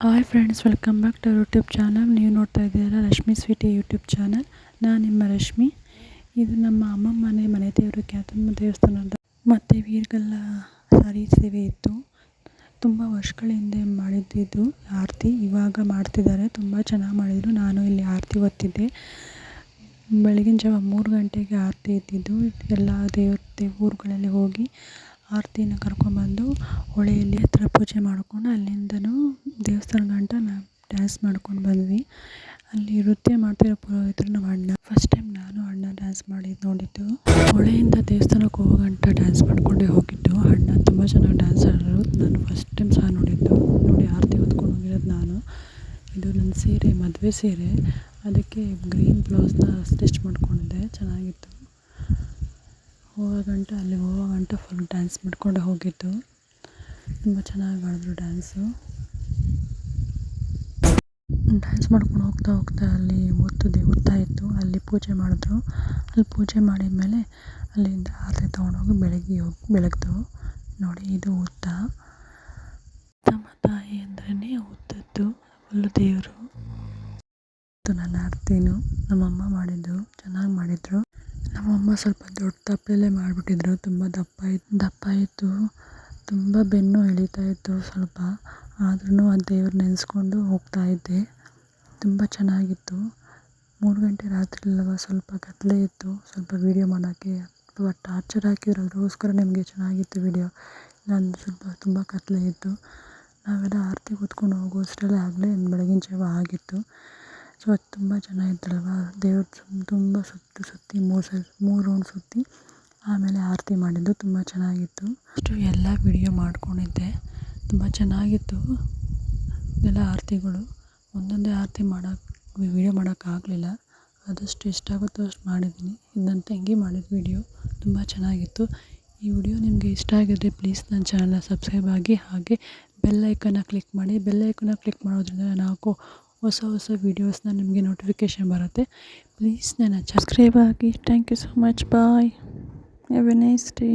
Hi friends welcome back to YouTube channel ನೀವು ನೋಡ್ತಾ ಇದ್ದೀರಾ ರಶ್ಮಿ ಸ್ವೀಟಿ ಯೂಟ್ಯೂಬ್ ಚಾನಲ್ ನಾನು ನಿಮ್ಮ ರಶ್ಮಿ. ಇದು ನಮ್ಮ ಅಮ್ಮ ಮನೆ ಮನೆ ದೇವರು ಕ್ಯಾತಮ್ಮ ದೇವಸ್ಥಾನದ ಮತ್ತು ವೀರ್ಗಲ್ಲ ಸಾರಿ ಸೇವೆ ಇತ್ತು. ತುಂಬ ವರ್ಷಗಳ ಹಿಂದೆ ಮಾಡಿದ್ದಿದ್ದು ಆರತಿ. ಇವಾಗ ಮಾಡ್ತಿದ್ದಾರೆ. ತುಂಬ ಚೆನ್ನಾಗಿ ಮಾಡಿದರು. ನಾನು ಇಲ್ಲಿ ಆರತಿ ಹೊತ್ತಿದ್ದೆ. ಬೆಳಗಿನ ಜಾವ ಮೂರು ಗಂಟೆಗೆ ಆರತಿ ಇದ್ದಿದ್ದು ಎಲ್ಲ ದೇವ್ರ ಊರುಗಳಲ್ಲಿ ಹೋಗಿ ಆರತಿನ ಕರ್ಕೊಂಡ್ಬಂದು ಹೊಳೆಯಲ್ಲಿ ಹತ್ರ ಪೂಜೆ ಮಾಡಿಕೊಂಡು ಅಲ್ಲಿಂದನೂ ದೇವಸ್ಥಾನ ಗಂಟ ನಾವು ಡ್ಯಾನ್ಸ್ ಮಾಡ್ಕೊಂಡು ಬಂದ್ವಿ. ಅಲ್ಲಿ ನೃತ್ಯ ಮಾಡ್ತಿರೋ ಪುರೋಹಿತರು ನಮ್ಮ ಅಣ್ಣ. ಫಸ್ಟ್ ಟೈಮ್ ನಾನು ಅಣ್ಣ ಡ್ಯಾನ್ಸ್ ಮಾಡಿದ್ದು ನೋಡಿದ್ದು. ಹೊಳೆಯಿಂದ ದೇವಸ್ಥಾನಕ್ಕೆ ಹೋಗೋ ಗಂಟ ಡ್ಯಾನ್ಸ್ ಮಾಡ್ಕೊಂಡೇ ಹೋಗಿದ್ದು. ಅಣ್ಣ ತುಂಬ ಚೆನ್ನಾಗಿ ಡ್ಯಾನ್ಸ್ ಆಡಿದ್ರು. ನಾನು ಫಸ್ಟ್ ಟೈಮ್ ಸಹ ನೋಡಿದ್ದು. ನೋಡಿ ಆರತಿ ಹೊತ್ಕೊಂಡು ಹೋಗಿರೋದು ನಾನು. ಇದು ನನ್ನ ಸೀರೆ, ಮದುವೆ ಸೀರೆ. ಅದಕ್ಕೆ ಗ್ರೀನ್ ಬ್ಲೌಸ್ನ ಸ್ಟಿಚ್ ಮಾಡ್ಕೊಂಡಿದ್ದೆ ಚೆನ್ನಾಗಿತ್ತು. ಹೋಗೋ ಗಂಟ ಅಲ್ಲಿ ಹೋಗೋ ಗಂಟ ಫುಲ್ ಡ್ಯಾನ್ಸ್ ಮಾಡ್ಕೊಂಡು ಹೋಗಿದ್ದು. ತುಂಬ ಚೆನ್ನಾಗಿ ಮಾಡಿದ್ರು ಡ್ಯಾನ್ಸು ಡ್ಯಾನ್ಸ್ ಮಾಡ್ಕೊಂಡು ಹೋಗ್ತಾ ಹೋಗ್ತಾ ಅಲ್ಲಿ ಹೊತ್ತು ಹುತ್ತ ಇತ್ತು. ಅಲ್ಲಿ ಪೂಜೆ ಮಾಡಿದ್ರು. ಅಲ್ಲಿ ಪೂಜೆ ಮಾಡಿದ ಮೇಲೆ ಅಲ್ಲಿಂದ ಆರತಿ ತೊಗೊಂಡೋಗಿ ಬೆಳಗ್ಗೆ ಹೋಗಿ ಬೆಳಗ್ತು ನೋಡಿ, ಇದು ಹುತ್ತ ತಮ್ಮ ತಾಯಿ ಅಂದ್ರೇ ಹುತ್ತದ್ದು ಫುಲ್ಲು ದೇವರು. ಇದು ನನ್ನ ಆರತಿನು ನಮ್ಮಮ್ಮ ಮಾಡಿದ್ದು. ಚೆನ್ನಾಗಿ ಮಾಡಿದರು. ನಮ್ಮಮ್ಮ ಸ್ವಲ್ಪ ದೊಡ್ಡ ತಪ್ಪಲಲ್ಲೇ ಮಾಡಿಬಿಟ್ಟಿದ್ರು. ತುಂಬ ದಪ್ಪ ಇತ್ತು ದಪ್ಪ ಇತ್ತು. ತುಂಬ ಬೆನ್ನು ಎಳೀತಾ ಇತ್ತು ಸ್ವಲ್ಪ. ಆದ್ರೂ ಆ ದೇವ್ರು ನೆನೆಸ್ಕೊಂಡು ಹೋಗ್ತಾ ಇದ್ದೆ. ತುಂಬ ಚೆನ್ನಾಗಿತ್ತು. ಮೂರು ಗಂಟೆ ರಾತ್ರಿ ಅಲ್ವಾ ಸ್ವಲ್ಪ ಕತ್ತಲೆ ಇತ್ತು. ಸ್ವಲ್ಪ ವೀಡಿಯೋ ಮಾಡೋಕ್ಕೆ ಅಥವಾ ಟಾರ್ಚರ್ ಹಾಕಿದ್ರು ಅದಕ್ಕೋಸ್ಕರ ನಿಮಗೆ ಚೆನ್ನಾಗಿತ್ತು ವೀಡಿಯೋ ನಾನು ಸ್ವಲ್ಪ ತುಂಬ ಕತ್ತಲೆ ಇತ್ತು. ನಾವೆಲ್ಲ ಆರತಿ ಕೂತ್ಕೊಂಡು ಹೋಗೋ ಅಷ್ಟರಲ್ಲೇ ಆಗಲೇ ಬೆಳಗಿನ ಜಾವ ಆಗಿತ್ತು. ಸೊ ಅದು ತುಂಬ ಚೆನ್ನಾಗಿತ್ತಲ್ವ? ದೇವ್ರ ತುಂಬ ಸುತ್ತು ಸುತ್ತಿ ಮೂರು ಸಲ ಮೂರು ರೌಂಡ್ ಸುತ್ತಿ ಆಮೇಲೆ ಆರತಿ ಮಾಡಿದ್ದು ತುಂಬ ಚೆನ್ನಾಗಿತ್ತು. ಅಷ್ಟು ಎಲ್ಲ ವೀಡಿಯೋ ಮಾಡ್ಕೊಂಡಿದ್ದೆ. ತುಂಬ ಚೆನ್ನಾಗಿತ್ತು. ಎಲ್ಲ ಆರತಿಗಳು. ಒಂದೊಂದೇ ಆರತಿ ಮಾಡೋಕ್ಕೆ ವೀಡಿಯೋ ಮಾಡೋಕ್ಕಾಗಲಿಲ್ಲ ಆದಷ್ಟು ಎಷ್ಟಾಗುತ್ತೋ ಅಷ್ಟು ಮಾಡಿದ್ದೀನಿ. ಇದು ನನ್ನ ತಂಗಿ ಮಾಡಿದ ವೀಡಿಯೋ ತುಂಬ ಚೆನ್ನಾಗಿತ್ತು. ಈ ವಿಡಿಯೋ ನಿಮಗೆ ಇಷ್ಟ ಆಗಿದ್ರೆ ಪ್ಲೀಸ್ ನನ್ನ ಚಾನಲ್ನ ಸಬ್ಸ್ಕ್ರೈಬ್ ಆಗಿ ಹಾಗೆ ಬೆಲ್ ಐಕನ್ನ ಕ್ಲಿಕ್ ಮಾಡಿ. ಬೆಲ್ ಐಕನ್ನ ಕ್ಲಿಕ್ ಮಾಡೋದ್ರಿಂದ ನಾನು ಹೊಸ ಹೊಸ ವೀಡಿಯೋಸ್ನ ನಿಮಗೆ ನೋಟಿಫಿಕೇಷನ್ ಬರುತ್ತೆ. ಪ್ಲೀಸ್ ನನ್ನ ಸಬ್ಸ್ಕ್ರೈಬ್ ಆಗಿ. Thank you so much bye have a nice day